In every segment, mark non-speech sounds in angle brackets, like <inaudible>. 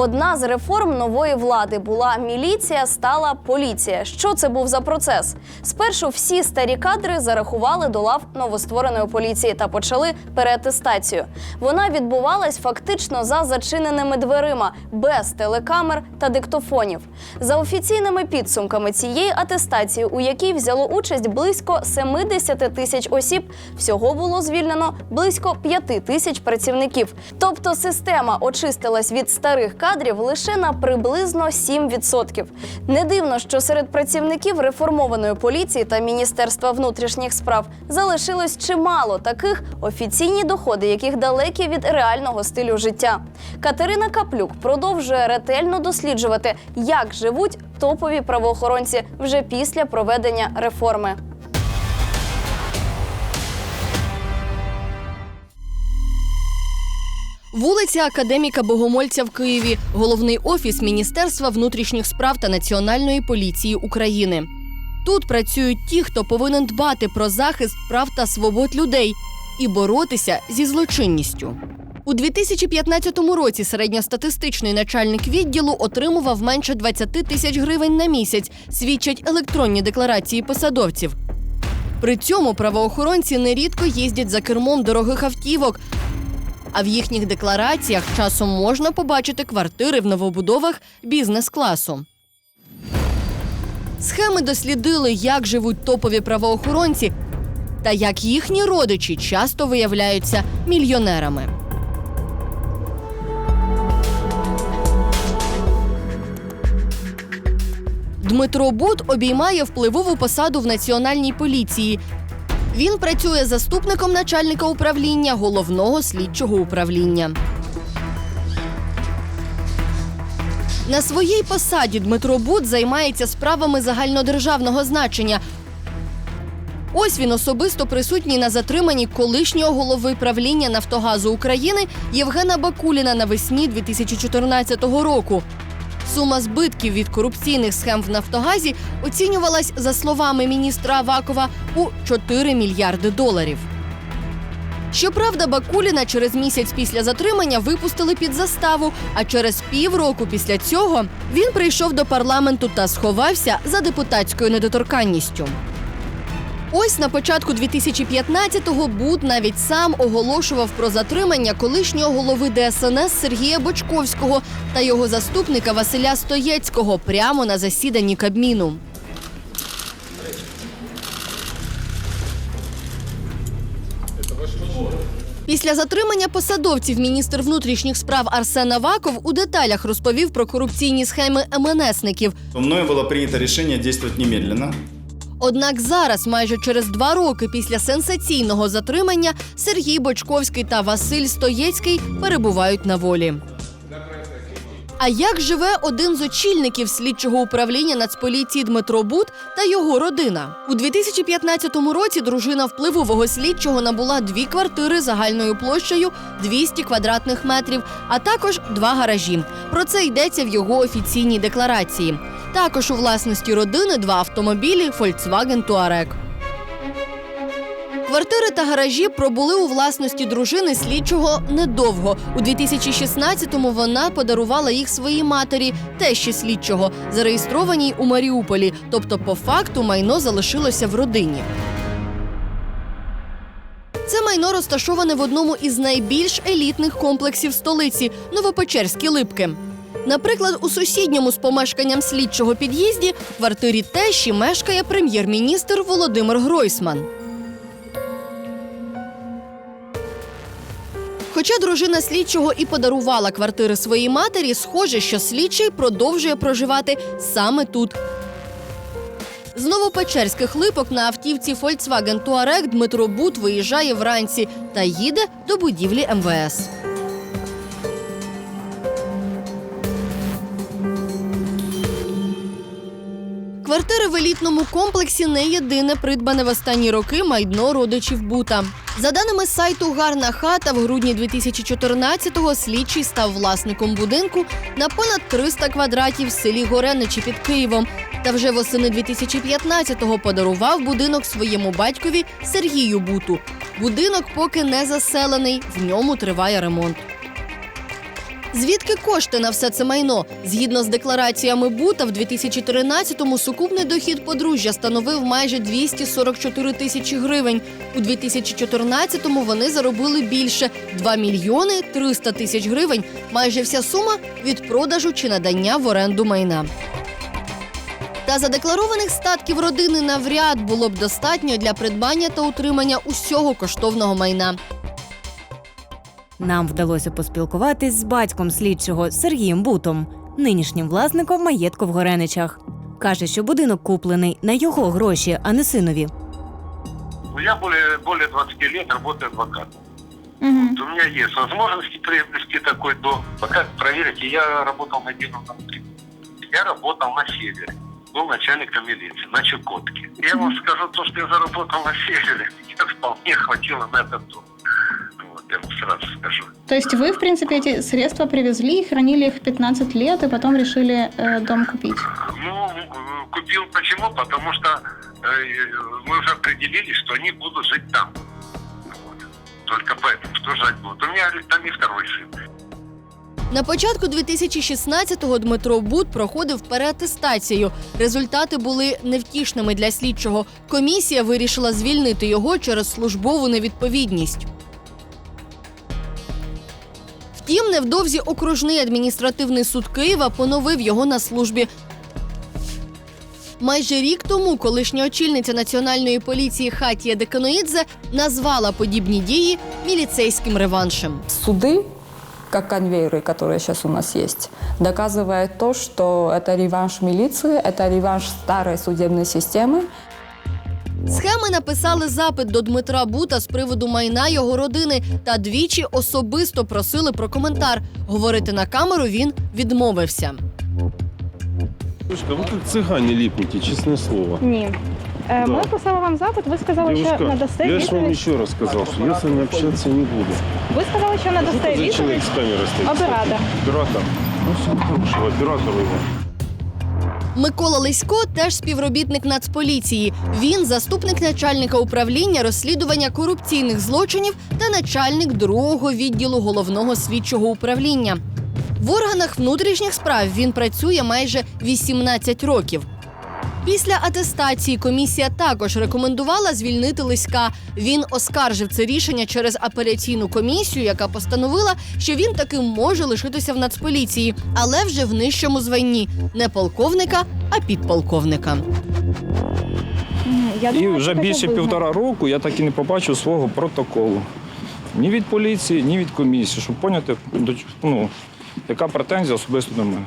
Одна з реформ нової влади була міліція, стала поліція. Що це був за процес? Спершу всі старі кадри зарахували до лав новоствореної поліції та почали переатестацію. Вона відбувалась фактично за зачиненими дверима, без телекамер та диктофонів. За офіційними підсумками цієї атестації, у якій взяло участь близько 70 тисяч осіб, всього було звільнено близько 5 тисяч працівників. Тобто система очистилась від старих кадрів лише на приблизно 7%. Не дивно, що серед працівників реформованої поліції та Міністерства внутрішніх справ залишилось чимало таких офіційні доходи, яких далекі від реального стилю життя. Катерина Каплюк продовжує ретельно досліджувати, як живуть топові правоохоронці вже після проведення реформи. Вулиця Академіка Богомольця в Києві, головний офіс Міністерства внутрішніх справ та Національної поліції України. Тут працюють ті, хто повинен дбати про захист прав та свобод людей і боротися зі злочинністю. У 2015 році середньостатистичний начальник відділу отримував менше 20 тисяч гривень на місяць, свідчать електронні декларації посадовців. При цьому правоохоронці нерідко їздять за кермом дорогих автівок, а в їхніх деклараціях часом можна побачити квартири в новобудовах бізнес-класу. Схеми дослідили, як живуть топові правоохоронці та як їхні родичі часто виявляються мільйонерами. Дмитро Бут обіймає впливову посаду в національній поліції. Він працює заступником начальника управління головного слідчого управління. На своїй посаді Дмитро Бут займається справами загальнодержавного значення. Ось він особисто присутній на затриманні колишнього голови правління Нафтогазу України Євгена Бакуліна навесні 2014 року. Сума збитків від корупційних схем в Нафтогазі оцінювалась, за словами міністра Авакова, у 4 мільярди доларів. Щоправда, Бакуліна через місяць після затримання випустили під заставу, а через півроку після цього він прийшов до парламенту та сховався за депутатською недоторканністю. Ось на початку 2015-го Буд навіть сам оголошував про затримання колишнього голови ДСНС Сергія Бочковського та його заступника Василя Стоєцького прямо на засіданні Кабміну. Після затримання посадовців міністр внутрішніх справ Арсен Аваков у деталях розповів про корупційні схеми МНСників. Мною было принято решение действовать немедленно. Однак зараз, майже через два роки після сенсаційного затримання, Сергій Бочковський та Василь Стоєцький перебувають на волі. А як живе один з очільників слідчого управління Нацполіції Дмитро Бут та його родина? У 2015 році дружина впливового слідчого набула дві квартири загальною площею 200 квадратних метрів, а також два гаражі. Про це йдеться в його офіційній декларації. Також у власності родини два автомобілі Volkswagen Touareg. Квартири та гаражі пробули у власності дружини слідчого недовго. У 2016-му вона подарувала їх своїй матері, тещі слідчого, зареєстрованій у Маріуполі. Тобто, по факту, майно залишилося в родині. Це майно розташоване в одному із найбільш елітних комплексів столиці Новопечерські липки. Наприклад, у сусідньому з помешканням слідчого під'їзді квартирі тещі мешкає прем'єр-міністр Володимир Гройсман. Хоча дружина слідчого і подарувала квартири своїй матері, схоже, що слідчий продовжує проживати саме тут. З новопечерських липок на автівці Volkswagen Touareg Дмитро Бут виїжджає вранці та їде до будівлі МВС. Квартири в елітному комплексі не єдине придбане в останні роки майно родичів Бута. За даними сайту Гарна хата, в грудні 2014-го слідчий став власником будинку на понад 300 квадратів в селі Гореничі під Києвом. Та вже восени 2015-го подарував будинок своєму батькові Сергію Буту. Будинок поки не заселений, в ньому триває ремонт. Звідки кошти на все це майно? Згідно з деклараціями Бута, в 2013-му сукупний дохід подружжя становив майже 244 тисячі гривень. У 2014-му вони заробили більше 2 мільйони 300 тисяч гривень. Майже вся сума від продажу чи надання в оренду майна. Та задекларованих статків родини навряд було б достатньо для придбання та утримання усього коштовного майна. Нам вдалося поспілкуватись з батьком слідчого Сергієм Бутом, нинішнім власником маєтку в Гореничах. Каже, що будинок куплений на його гроші, а не синові. Ну, Я более, более 20 лет работаю адвокатом. Мгм. Вот У меня есть возможности приобрести такой дом. Пока проверите, я работал на Динном Я работал на севере. Был начальником милиции, на Чукотке. Я вам скажу, то, что я заработал на севере, <laughs> мне вполне хватило на этот дом. Вот, я вам сразу скажу. То есть вы, в принципе, эти средства привезли, хранили их 15 лет и потом решили э, дом купить? Ну, э, купил почему? Потому что э, мы уже определились, что они будут жить там. Вот. Только поэтому, что жить будут. У меня там и второй сын. На початку 2016-го Дмитро Бут проходив переатестацію. Результати були невтішними для слідчого. Комісія вирішила звільнити його через службову невідповідність. Втім, невдовзі окружний адміністративний суд Києва поновив його на службі. Майже рік тому колишня очільниця національної поліції Хатія Деканоїдзе назвала подібні дії міліцейським реваншем. суды, как конвейеры, которые сейчас у нас есть, доказывают то, что это реванш милиции, это реванш старой судебной системы. Схеми написали запит до Дмитра Бута з приводу майна його родини та двічі особисто просили про коментар. Говорити на камеру він відмовився. Слушайте, вы как цыгане липнете, честное слово. Ні. Е, Да. Ми писали вам запит, ви сказали, що Девушка, надасте я же вам відповідь. еще раз сказал, что я с вами общаться не буду. Ви сказали, що Что надасте это за человек відповідь. с камерой стоит? Оператор. Оператор. Ну, все хорошего, оператор его. Микола Лисько теж співробітник Нацполіції. Він заступник начальника управління розслідування корупційних злочинів та начальник другого відділу головного слідчого управління. В органах внутрішніх справ він працює майже 18 років. Після атестації комісія також рекомендувала звільнити Лиська. Він оскаржив це рішення через апеляційну комісію, яка постановила, що він таки може лишитися в нацполіції, але вже в нижчому званні не полковника, а підполковника. Я І вже більше півтора року я так і не побачив свого протоколу. Ні від поліції, ні від комісії, щоб поняти, ну, яка претензія особисто до мене.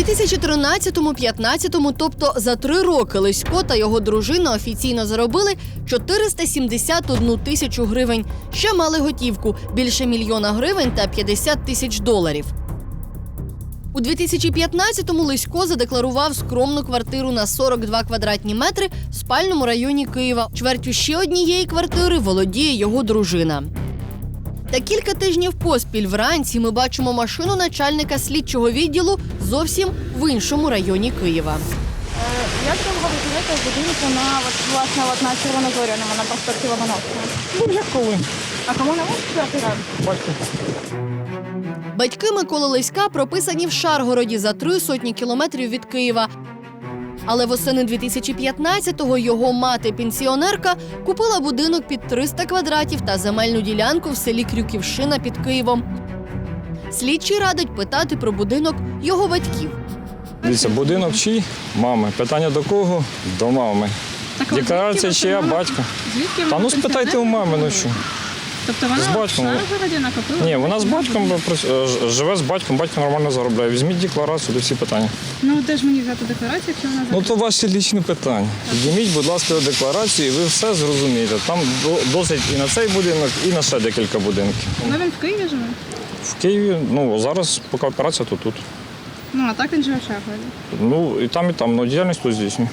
У 2013-15, тобто за три роки Лисько та його дружина офіційно заробили 471 тисячу гривень. Ще мали готівку більше мільйона гривень та 50 тисяч доларів. У 2015-му Лисько задекларував скромну квартиру на 42 квадратні метри в спальному районі Києва. Чвертю ще однієї квартири володіє його дружина. Та кілька тижнів поспіль вранці ми бачимо машину начальника слідчого відділу зовсім в іншому районі Києва. Довго ви живете будинку на власне от, на Червонозоряному, на проспекті Лобановського? Ну, як коли? А кому не раз? Батько. Батьки Миколи Лиська прописані в Шаргороді за три сотні кілометрів від Києва. Але восени 2015-го його мати-пенсіонерка купила будинок під 300 квадратів та земельну ділянку в селі Крюківшина під Києвом. Слідчий радить питати про будинок його батьків. Дивіться, будинок чий? Мами. Питання до кого? До мами. Декларація чия, батька. Звідки Та ну спитайте у мами, ну що. Тобто вона З батьком. в Шаргороді накопила? Ні, вона з батьком е, ж- живе з батьком, батько нормально заробляє. Візьміть декларацію, до всі питання. Ну де ж мені взяти декларацію, якщо вона Ну то ваші лічні питання. Підніміть, будь ласка, декларацію, і ви все зрозумієте. Там досить і на цей будинок, і на ще декілька будинків. Ну він в Києві живе? В Києві, ну зараз поки операція, то тут. Ну а так він живе в Шаргороді. Ну і там, і там, ну діяльність тут здійснює.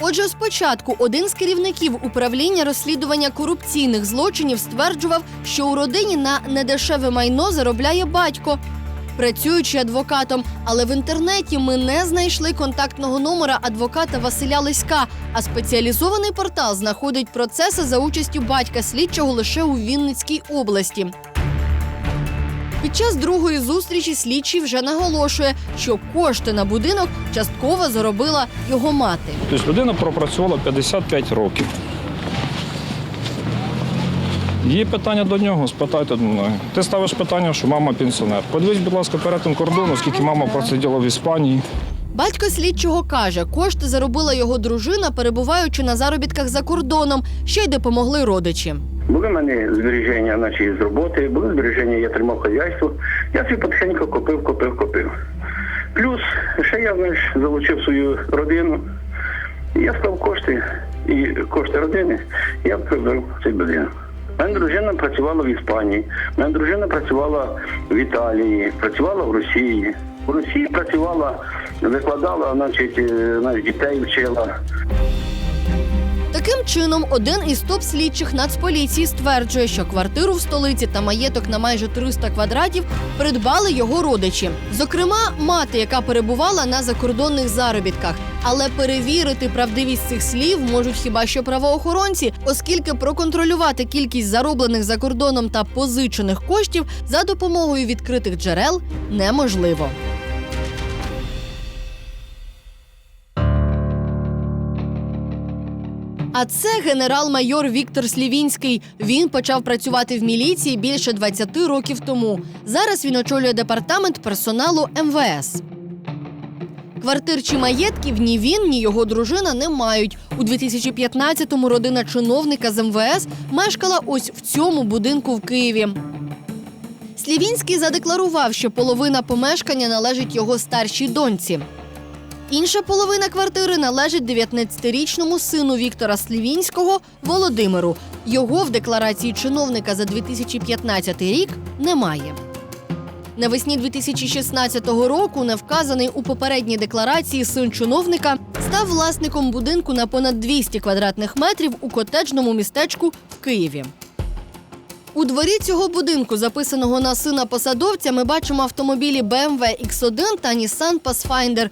Отже, спочатку один з керівників управління розслідування корупційних злочинів стверджував, що у родині на недешеве майно заробляє батько, працюючи адвокатом. Але в інтернеті ми не знайшли контактного номера адвоката Василя Лиська. А спеціалізований портал знаходить процеси за участю батька слідчого лише у Вінницькій області. Під час другої зустрічі слідчий вже наголошує, що кошти на будинок частково заробила його мати. Тобто людина пропрацювала 55 років. Є питання до нього, спитайте до мене. Ти ставиш питання, що мама пенсіонер. Подивись, будь ласка, перетин кордону, скільки мама просиділа в Іспанії. Батько слідчого каже, кошти заробила його дружина, перебуваючи на заробітках за кордоном, ще й допомогли родичі. Були в мене збереження наче з роботи, були збереження, я тримав хазяйство. Я собі потихеньку копив, копив, копив. Плюс ще я знаєш, залучив свою родину. Я склав кошти і кошти родини, я прибив цей будинок. Моя дружина працювала в Іспанії, моя дружина працювала в Італії, працювала в Росії. В Росії працювала, викладала, значить, е, значить, дітей вчила. Таким чином, один із топ-слідчих Нацполіції стверджує, що квартиру в столиці та маєток на майже 300 квадратів придбали його родичі. Зокрема, мати, яка перебувала на закордонних заробітках. Але перевірити правдивість цих слів можуть хіба що правоохоронці, оскільки проконтролювати кількість зароблених за кордоном та позичених коштів за допомогою відкритих джерел неможливо. А це генерал-майор Віктор Слівінський. Він почав працювати в міліції більше 20 років тому. Зараз він очолює департамент персоналу МВС. Квартир чи маєтків ні він, ні його дружина не мають. У 2015-му родина чиновника з МВС мешкала ось в цьому будинку в Києві. Слівінський задекларував, що половина помешкання належить його старшій доньці. Інша половина квартири належить 19-річному сину Віктора Слівінського Володимиру. Його в декларації чиновника за 2015 рік немає. Навесні 2016 року, не вказаний у попередній декларації син чиновника, став власником будинку на понад 200 квадратних метрів у котеджному містечку в Києві. У дворі цього будинку, записаного на сина посадовця, ми бачимо автомобілі BMW X1 та Nissan Pathfinder.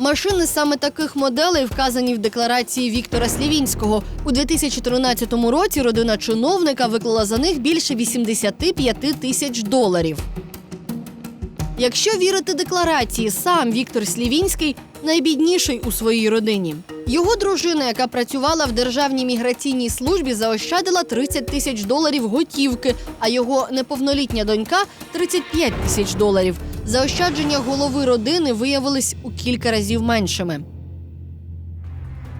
Машини саме таких моделей вказані в декларації Віктора Слівінського. У 2013 році родина чиновника виклала за них більше 85 тисяч доларів. Якщо вірити декларації, сам Віктор Слівінський найбідніший у своїй родині. Його дружина, яка працювала в державній міграційній службі, заощадила 30 тисяч доларів готівки, а його неповнолітня донька 35 тисяч доларів. Заощадження голови родини виявились у кілька разів меншими.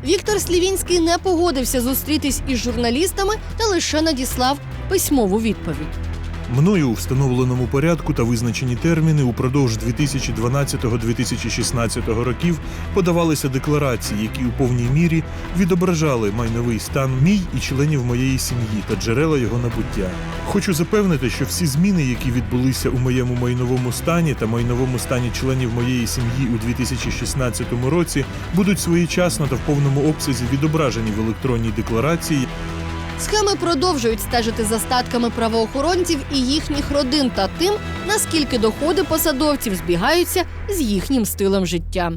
Віктор Слівінський не погодився зустрітись із журналістами та лише надіслав письмову відповідь. Мною у встановленому порядку та визначені терміни упродовж 2012-2016 років подавалися декларації, які у повній мірі відображали майновий стан мій і членів моєї сім'ї та джерела його набуття. Хочу запевнити, що всі зміни, які відбулися у моєму майновому стані та майновому стані членів моєї сім'ї у 2016 році, будуть своєчасно та в повному обсязі відображені в електронній декларації, Схеми продовжують стежити за статками правоохоронців і їхніх родин та тим, наскільки доходи посадовців збігаються з їхнім стилем життя.